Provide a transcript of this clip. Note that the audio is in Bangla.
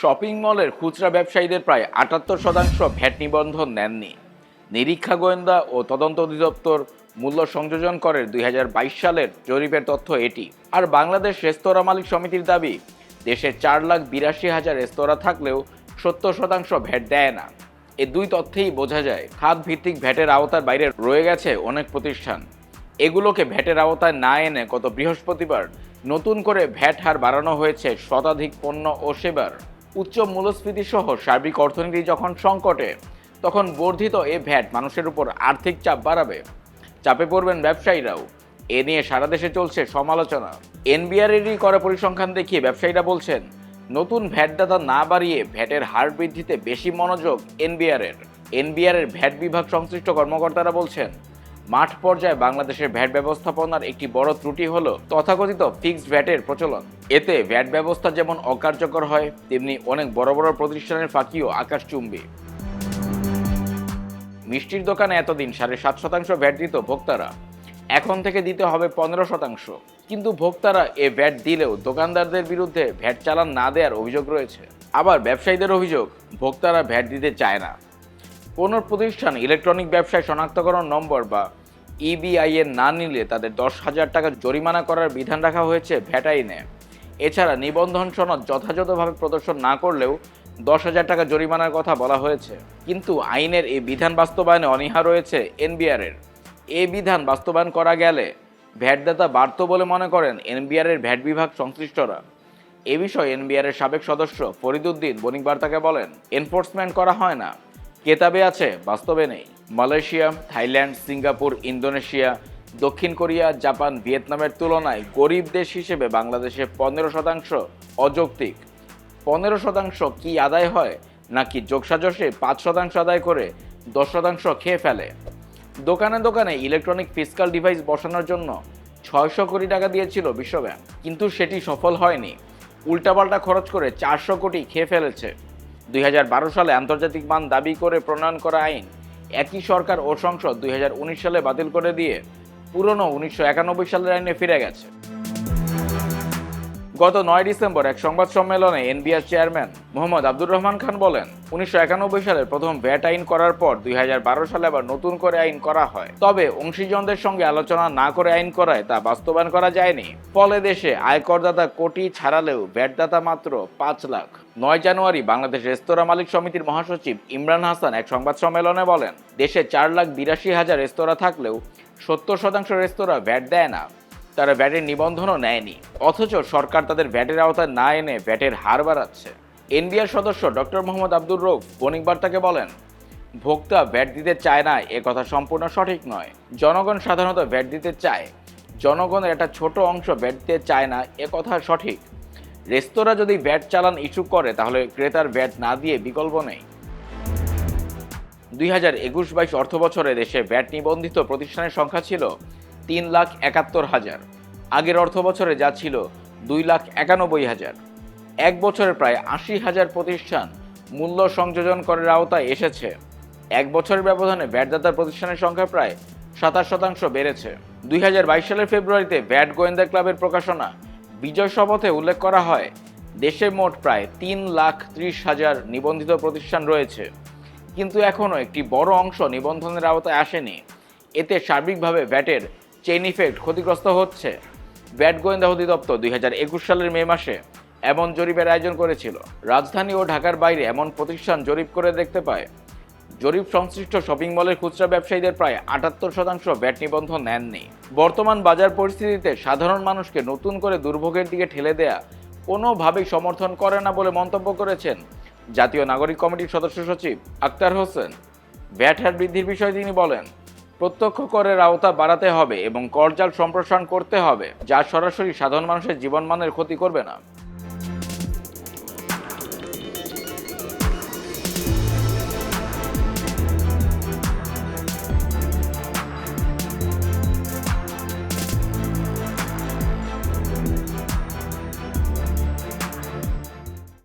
শপিং মলের খুচরা ব্যবসায়ীদের প্রায় আটাত্তর শতাংশ ভ্যাট নিবন্ধন নেননি। নিরীক্ষা গোয়েন্দা ও তদন্ত অধিদপ্তর মূল্য সংযোজন করে দুই হাজার বাইশ সালের জরিপের তথ্য এটি। আর বাংলাদেশ রেস্তোরাঁ মালিক সমিতির দাবি, দেশে চার লাখ বিরাশি হাজার রেস্তোরাঁ থাকলেও সত্তর শতাংশ ভ্যাট দেয় না। এ দুই তথ্যেই বোঝা যায় খাত ভিত্তিক ভ্যাটের আওতার বাইরে রয়ে গেছে অনেক প্রতিষ্ঠান। এগুলোকে ভ্যাটের আওতায় না এনে গত বৃহস্পতিবার নতুন করে ভ্যাট হার বাড়ানো হয়েছে শতাধিক পণ্য ও সেবার। উচ্চ মূল্যস্ফীতি সহ সার্বিক অর্থনীতি যখন সংকটে, তখন বর্ধিত এ ভ্যাট মানুষের উপর আর্থিক চাপ বাড়াবে। চাপে পড়বেন ব্যবসায়ীরাও। এ নিয়ে সারা দেশে চলছে সমালোচনা। এনবিআরেরই করা পরিসংখ্যান দেখিয়ে ব্যবসায়ীরা বলছেন, নতুন ভ্যাটদাতা না বাড়িয়ে ভ্যাটের হার বৃদ্ধিতে বেশি মনোযোগ এনবিআরের। এনবিআরের ভ্যাট বিভাগ সংশ্লিষ্ট কর্মকর্তারা বলছেন মাঠ পর্যায়ে বাংলাদেশের ভ্যাট ব্যবস্থাপনার একটি বড় ত্রুটি হল তথাকথিত ফিক্সড ভ্যাটের প্রচলন। এতে ভ্যাট ব্যবস্থা যেমন অকার্যকর হয়, তেমনি অনেক বড় বড় প্রতিষ্ঠানের ফাঁকিও আকাশ আকাশচুম্বী মিষ্টির দোকানে এতদিন সাড়ে সাত শতাংশ ভ্যাট দিত ভোক্তারা। এখন থেকে দিতে হবে পনেরো শতাংশ। কিন্তু ভোক্তারা এ ভ্যাট দিলেও দোকানদারদের বিরুদ্ধে ভ্যাট চালান না দেওয়ার অভিযোগ রয়েছে। আবার ব্যবসায়ীদের অভিযোগ, ভোক্তারা ভ্যাট দিতে চায় না। কোনো প্রতিষ্ঠান ইলেকট্রনিক ব্যবসায় শনাক্তকরণ নম্বর বা ইবিআইএন না নিলে তাদের দশ হাজার টাকা জরিমানা করার বিধান রাখা হয়েছে ভ্যাট আইনে এছাড়া নিবন্ধন সনদ যথাযথভাবে প্রদর্শন না করলেও দশ হাজার টাকা জরিমানার কথা বলা হয়েছে। কিন্তু আইনের এই বিধান বাস্তবায়নে অনীহা রয়েছে এনবিআরের এই বিধান বাস্তবায়ন করা গেলে ভ্যাটদাতা বাড়ত বলে মনে করেন এনবিআরের ভ্যাট বিভাগ সংশ্লিষ্টরা। এ বিষয়ে এনবিআরের সাবেক সদস্য ফরিদুদ্দিন বণিক বার্তাকে বলেন, এনফোর্সমেন্ট করা হয় না। কেতাবে আছে, বাস্তবে নেই। মালয়েশিয়া, থাইল্যান্ড, সিঙ্গাপুর, ইন্দোনেশিয়া, দক্ষিণ কোরিয়া, জাপান, ভিয়েতনামের তুলনায় গরিব দেশ হিসেবে বাংলাদেশে পনেরো শতাংশ অযৌক্তিক। পনেরো শতাংশ কি আদায় হয়, নাকি যোগসাজশে পাঁচ শতাংশ আদায় করে দশ শতাংশ খেয়ে ফেলে? দোকানে দোকানে ইলেকট্রনিক ফিজিক্যাল ডিভাইস বসানোর জন্য ছয়শো কোটি টাকা দিয়েছিল বিশ্বব্যাংক, কিন্তু সেটি সফল হয়নি। উল্টাপাল্টা খরচ করে চারশো কোটি খেয়ে ফেলেছে। দুই হাজার বারো সালে আন্তর্জাতিক মান দাবি করে প্রণয়ন করা আইন একই সরকার ও সংসদ দুই হাজার উনিশ সালে বাতিল করে দিয়ে পুরনো উনিশশো একানব্বই সালের আইনে ফিরে গেছে। গত নয় ডিসেম্বর এক সংবাদ সম্মেলনে এনবিআর চেয়ারম্যান মোহাম্মদ আব্দুর রহমান খান বলেন, উনিশশো সালে প্রথম ভ্যাট আইন করার পর দুই হাজার বারো সালে আবার নতুন করে আইন করা হয়। তবে অংশীজনদের সঙ্গে আলোচনা না করে আইন করায় তা বাস্তবায়ন করা যায়নি। ফলে দেশে আয়করদাতা কোটি ছাড়ালেও ভ্যাটদাতা মাত্র পাঁচ লাখ। নয় জানুয়ারি বাংলাদেশ রেস্তোরাঁ মালিক সমিতির মহাসচিব ইমরান হাসান এক সংবাদ সম্মেলনে বলেন, দেশে চার লাখ বিরাশি হাজার রেস্তোরাঁ থাকলেও সত্তর শতাংশ রেস্তোরাঁ ভ্যাট দেয় না। তারা ভ্যাটের নিবন্ধনও নেয়নি। অথচ সরকার তাদের ভ্যাটের আওতায় না এনে ভ্যাটের হার বাড়াচ্ছে। এনবিআর সদস্য ডক্টর মোহাম্মদ আব্দুর রৌফ বণিক বার্তাকে বলেন, ভোক্তা ভ্যাট দিতে চায় না, এ কথা সম্পূর্ণ সঠিক নয়। জনগণ সাধারণত ভ্যাট দিতে চায়। জনগণের একটা ছোট অংশ ভ্যাট দিতে চায় না, এ কথা সঠিক। রেস্তোরাঁ যদি ভ্যাট চালান ইস্যু করে, তাহলে ক্রেতার ভ্যাট না দিয়ে বিকল্প নেই। দুই হাজার একুশ বাইশ অর্থ বছরে দেশে ভ্যাট নিবন্ধিত প্রতিষ্ঠানের সংখ্যা ছিল তিন লাখ একাত্তর হাজার। আগের অর্থ বছরে যা ছিল দুই লাখ একানব্বই হাজার। এক বছরে প্রায় আশি হাজার প্রতিষ্ঠান মূল্য সংযোজন করের আওতায় এসেছে। এক বছরের ব্যবধানে ভ্যাটদাতা প্রতিষ্ঠানের সংখ্যা প্রায় সাতাশ শতাংশ বেড়েছে। দুই হাজার বাইশ সালের ফেব্রুয়ারিতে ভ্যাট গোয়েন্দা ক্লাবের প্রকাশনা বিজয় শপথে উল্লেখ করা হয়, দেশে মোট প্রায় তিন লাখ ত্রিশ হাজার নিবন্ধিত প্রতিষ্ঠান রয়েছে। কিন্তু এখনও একটি বড় অংশ নিবন্ধনের আওতায় আসেনি। এতে সার্বিকভাবে ভ্যাটের চেইন ইফেক্ট ক্ষতিগ্রস্ত হচ্ছে। ব্যাট গোয়েন্দা অধিদপ্তর দুই হাজার একুশ সালের মে মাসে এমন জরিপের আয়োজন করেছিল। রাজধানী ও ঢাকার বাইরে এমন প্রতিষ্ঠান জরিপ করে দেখতে পায়। জরিপ সংশ্লিষ্ট শপিং মলের খুচরা ব্যবসায়ীদের প্রায় আটাত্তর শতাংশ ব্যাট নিবন্ধন নেননি। বর্তমান বাজার পরিস্থিতিতে সাধারণ মানুষকে নতুন করে দুর্ভোগের দিকে ঠেলে দেয়া কোনোভাবেই সমর্থন করে না বলে মন্তব্য করেছেন জাতীয় নাগরিক কমিটির সদস্য সচিব আক্তার হোসেন। ব্যাট হার বৃদ্ধির বিষয়ে তিনি বলেন প্রত্যক্ষ করের আওতা বাড়াতে হবে এবং করজাল সম্প্রসারণ করতে হবে, যা সরাসরি সাধারণ মানুষের জীবনমানের ক্ষতি করবে না।